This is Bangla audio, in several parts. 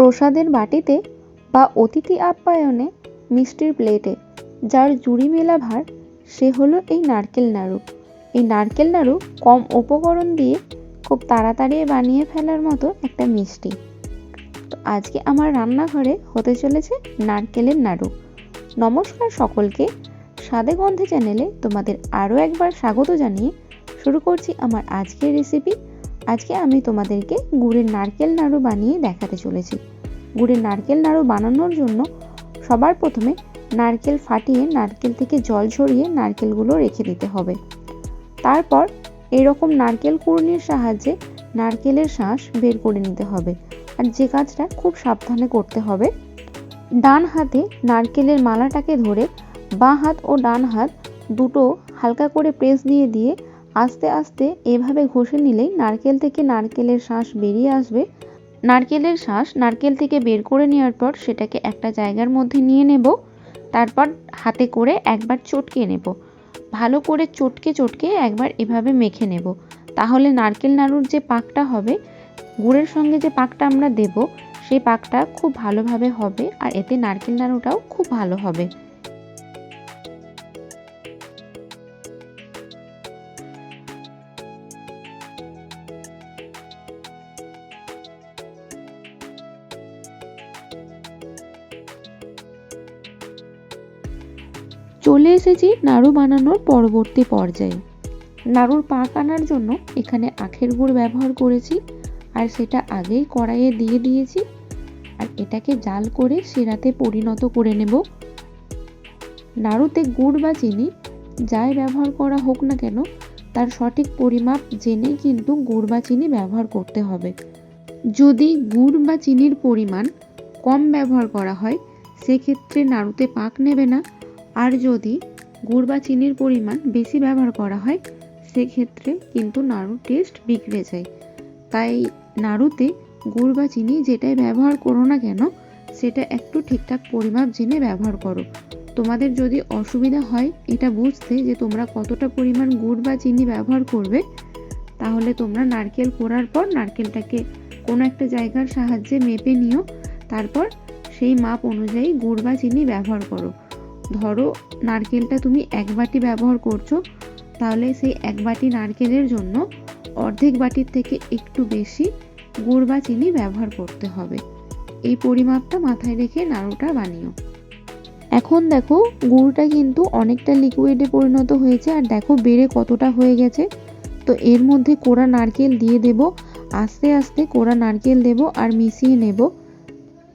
প্রসাদের বাটিতে বা অতিথি আপ্যায়নে মিষ্টির প্লেটে, যার জুড়ি মেলা ভার, সে হলো এই নারকেল নাড়ু। এই নারকেল নাড়ু কম উপকরণ দিয়ে খুব তাড়াতাড়ি বানিয়ে ফেলার মতো একটা মিষ্টি। তো আজকে আমার রান্নাঘরে হতে চলেছে নারকেলের নাড়ু। নমস্কার সকলকে। স্বাদে গন্ধে চ্যানেলে তোমাদের আরও একবার স্বাগত জানিয়ে শুরু করছি আমার আজকের রেসিপি আজকে আমি তোমাদেরকে গুড়ের নারকেল নাড়ু বানিয়ে দেখাতে চলেছি। গুড়ের নারকেল নাড়ু বানানোর জন্য সবার প্রথমে নারকেল ফাটিয়ে নারকেল থেকে জল ঝরিয়ে নারকেলগুলো রেখে দিতে হবে। তারপর এরকম নারকেল কুড়নির সাহায্যে নারকেলের শাঁস বের করে নিতে হবে। আর যে কাজটা খুব সাবধানে করতে হবে, ডান হাতে নারকেলের মালাটাকে ধরে বাঁ হাত ও ডান হাত দুটো হালকা করে প্রেস দিয়ে দিয়ে আস্তে আস্তে এভাবে ঘষে নিলেই নারকেল থেকে নারকেলের শাঁস বেরিয়ে আসবে। নারকেলের শাঁস নারকেল থেকে বের করে নেওয়ার পর সেটাকে একটা জায়গার মধ্যে নিয়ে নেব, তারপর হাতে করে একবার চটকে নেব। ভালো করে চটকে চটকে একবার এভাবে মেখে নেব। তাহলে নারকেল নাড়ুর যে পাকটা হবে, গুড়ের সঙ্গে যে পাকটা আমরা দেব, সেই পাকটা খুব ভালোভাবে হবে আর এতে নারকেল নাড়ুটাও খুব ভালো হবে। চলে এসেছি নাড়ু বানানোর পরবর্তী পর্যায়ে। নাড়ুর পাক আনার জন্য এখানে আখের গুড় ব্যবহার করেছি আর সেটা আগেই কড়াইয়ে দিয়ে দিয়েছি আর এটাকে জাল করে সেরাতে পরিণত করে নেব। নাড়ুতে গুড় বা চিনি যাই ব্যবহার করা হোক না কেন, তার সঠিক পরিমাপ জেনে কিন্তু গুড় বা চিনি ব্যবহার করতে হবে। যদি গুড় বা চিনির পরিমাণ কম ব্যবহার করা হয়, সেক্ষেত্রে নাড়ুতে পাক নেবে না। আর যদি গুড় বা চিনির পরিমাণ বেশি ব্যবহার করা হয়, সেক্ষেত্রে কিন্তু নাড়ুর টেস্ট বিগড়ে যায়। তাই নাড়ুতে গুড় বা চিনি যেটাই ব্যবহার করো না কেন, সেটা একটু ঠিকঠাক পরিমাপ জেনে ব্যবহার করো। তোমাদের যদি অসুবিধা হয় এটা বুঝতে যে তোমরা কতটা পরিমাণ গুড় বা চিনি ব্যবহার করবে, তাহলে তোমরা নারকেল কোড়ার পর নারকেলটাকে কোনো একটা জায়গার সাহায্যে মেপে নিও, তারপর সেই মাপ অনুযায়ী গুড় বা চিনি ব্যবহার করো। ধরো নারকেলটা তুমি এক বাটি ব্যবহার করছ, তাহলে সেই এক বাটি নারকেলের জন্য অর্ধেক বাটির থেকে একটু বেশি গুড় বা চিনি ব্যবহার করতে হবে। এই পরিমাপটা মাথায় রেখে নাড়ুটা বানিও। এখন দেখো গুড়টা কিন্তু অনেকটা লিকুইডে পরিণত হয়েছে আর দেখো বেড়ে কতটা হয়ে গেছে। তো এর মধ্যে কোড়া নারকেল দিয়ে দেব, আস্তে আস্তে কোড়া নারকেল দেব আর মিশিয়ে নেব।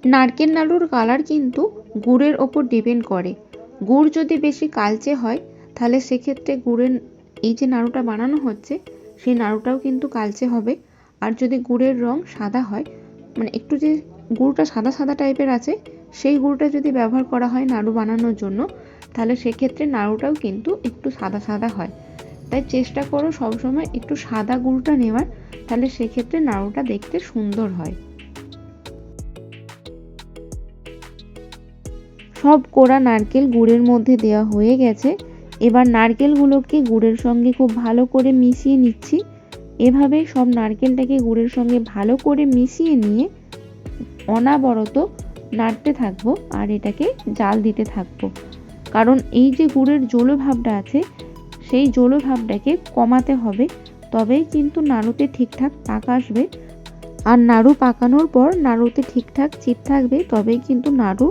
নারকেল নাড়ুর কালার কিন্তু গুড়ের ওপর ডিপেন্ড করে। গুড় যদি বেশি কালচে হয়, তাহলে সেক্ষেত্রে গুড়ের এই যে নাড়ুটা বানানো হচ্ছে, সেই নাড়ুটাও কিন্তু কালচে হবে। আর যদি গুড়ের রং সাদা হয় মানে একটু যে গুড়টা সাদা সাদা টাইপের আছে, সেই গুড়টা যদি ব্যবহার করা হয় নাড়ু বানানোর জন্য, তাহলে সেক্ষেত্রে নাড়ুটাও কিন্তু একটু সাদা সাদা হয়। তাই চেষ্টা করো সবসময় একটু সাদা গুড়টা নেওয়ার, তাহলে সেক্ষেত্রে নাড়ুটা দেখতে সুন্দর হয়। সব কোড়া নারকেল গুড়ের মধ্যে দেওয়া হয়ে গেছে। এবার নারকেলগুলোকে গুড়ের সঙ্গে খুব ভালো করে মিশিয়ে নিচ্ছি। এভাবে সব নারকেলটাকে গুড়ের সঙ্গে ভালো করে মিশিয়ে নিয়ে অনাবরত নাড়তে থাকব আর এটাকে জাল দিতে থাকব। কারণ এই যে গুড়ের জলো ভাবটা আছে, সেই জলো ভাবটাকে কমাতে হবে। তবেই কিন্তু নাড়ুতে ঠিকঠাক পাক আসবে। আর নাড়ু পাকানোর পর নাড়ুতে ঠিকঠাক চিট থাকবে, তবেই কিন্তু নাড়ু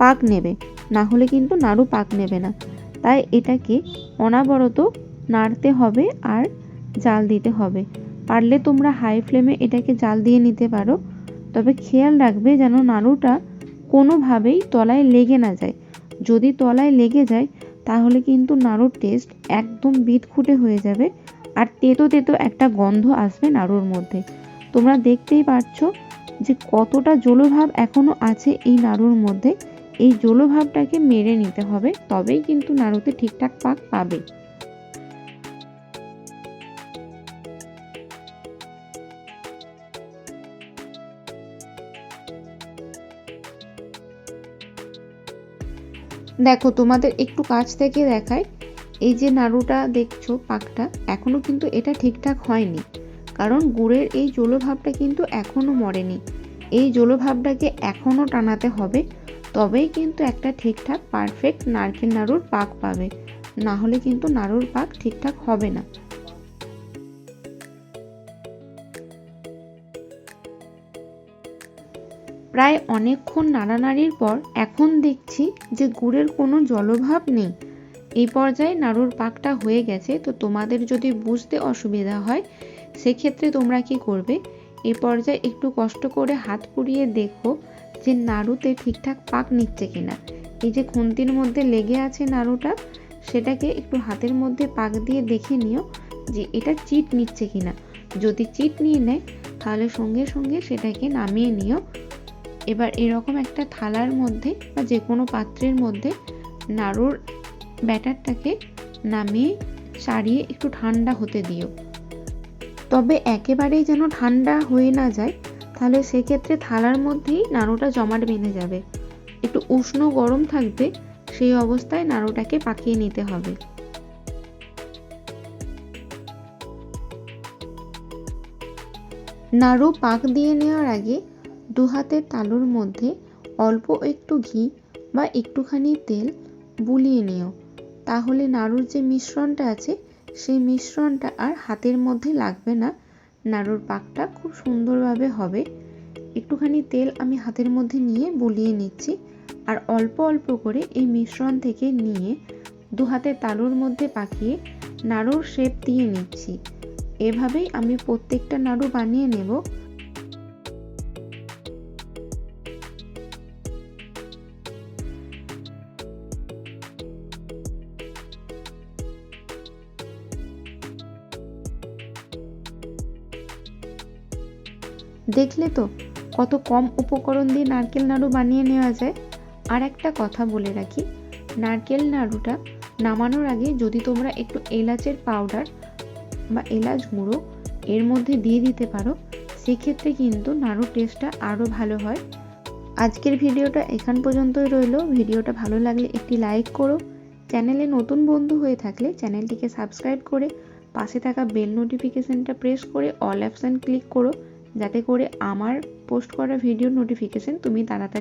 পাক নেবে, না হলে কিন্তু নাড়ু পাক নেবে না। তাই এটাকে অনাবরত নাড়তে হবে আর জাল দিতে হবে। পারলে তোমরা হাই ফ্লেমে এটাকে জাল দিয়ে নিতে পারো। তবে খেয়াল রাখবে যেন নাড়ুটা কোনোভাবেই তলায় লেগে না যায়। যদি তলায় লেগে যায়, তাহলে কিন্তু নাড়ুর টেস্ট একদম বিট খুঁটে হয়ে যাবে আর তেতো তেতো একটা গন্ধ আসবে নাড়ুর মধ্যে। তোমরা দেখতেই পাচ্ছ যে কতটা জলভাব এখনও আছে এই নাড়ুর মধ্যে। এই জলভাবটাকে মেরে নিতে হবে, তবেই কিন্তু নাড়ুতে ঠিকঠাক পাক পাবে। দেখো, তোমাদের একটু কাছ থেকে দেখায় এই যে নাড়ুটা দেখছ পাকটা, এখনও কিন্তু এটা ঠিকঠাক হয়নি। কারণ গুড়ের এই জলভাবটা কিন্তু এখনও মরেনি। এই জলো ভাবটাকে এখনও টানাতে হবে। তবেই কিন্তু একটা ঠিকঠাক পারফেক্ট নারকেল নাড়ুর পাক পাবে। না হলে কিন্তু নাড়ুর পাক ঠিকঠাক হবে না। প্রায় অনেকক্ষণ নাড়ানাড়ির পর এখন দেখছি যে গুড়ের কোনো জলভাব নেই। এই পর্যায়ে নাড়ুর পাকটা হয়ে গেছে, তো তোমাদের যদি বুঝতে অসুবিধা হয়, সেক্ষেত্রে তোমরা কি করবে? এই পর্যায়ে একটু কষ্ট করে হাত পুড়িয়ে দেখো যে নাড়ুতে ঠিকঠাক পাক নিচ্ছে কিনা। এই যে খুন্তির মধ্যে লেগে আছে নাড়ুটা, সেটাকে একটু হাতের মধ্যে পাক দিয়ে দেখে নিও যে এটা চিট নিচ্ছে কিনা। যদি চিট নিয়ে নেয়, তাহলে সঙ্গে সঙ্গে সেটাকে নামিয়ে নিও। এবার এরকম একটা থালার মধ্যে বা যে কোনো পাত্রের মধ্যে নাড়ুর ব্যাটারটাকে নামিয়ে সারিয়ে একটু ঠান্ডা হতে দিও। তবে একেবারেই যেন ঠান্ডা হয়ে না যায় তাহলে সেক্ষেত্রে থালার মধ্যেই নাড়ুটা জমাট বেঁধে যাবে। একটু উষ্ণ গরম থাকবে, সেই অবস্থায় নাড়ুটাকে পাকিয়ে নিতে হবে। নাড়ু পাক দিয়ে নেওয়ার আগে দু হাতের তালুর মধ্যে অল্প একটু ঘি বা একটুখানি তেল বুলিয়ে নিও। তাহলে নাড়ুর যে মিশ্রণটা আছে, সেই মিশ্রণটা আর হাতের মধ্যে লাগবে না। নাড়ুর পাকটা খুব সুন্দরভাবে হবে। একটুখানি তেল আমি হাতের মধ্যে নিয়ে বলিয়ে নিচ্ছি আর অল্প অল্প করে এই মিশ্রণ থেকে নিয়ে দু হাতে তালুর মধ্যে পাকিয়ে নাড়ুর শেপ দিয়ে নিচ্ছি। এভাবেই আমি প্রত্যেকটা নাড়ু বানিয়ে নেব। দেখলে তো, কত কম উপকরণ দিয়ে নারকেল নাড়ু বানিয়ে নেওয়া যায়। আর একটা কথা বলে রাখি, নারকেল নাড়ুটা নামানোর আগে যদি তোমরা একটু এলাচের পাউডার বা এলাচ গুঁড়ো এর মধ্যে দিয়ে দিতে পারো, সেক্ষেত্রে কিন্তু নাড়ুর টেস্টটা আরও ভালো হয়। আজকের ভিডিওটা এখান পর্যন্তই রইল। ভিডিওটা ভালো লাগলে একটি লাইক করো। চ্যানেলে নতুন বন্ধু হয়ে থাকলে চ্যানেলটিকে সাবস্ক্রাইব করে পাশে থাকা বেল নোটিফিকেশানটা প্রেস করে অল অপশান ক্লিক করো। যাতে করে আমার পোস্ট করা ভিডিও নোটিফিকেশন তুমি তাড়াতাড়ি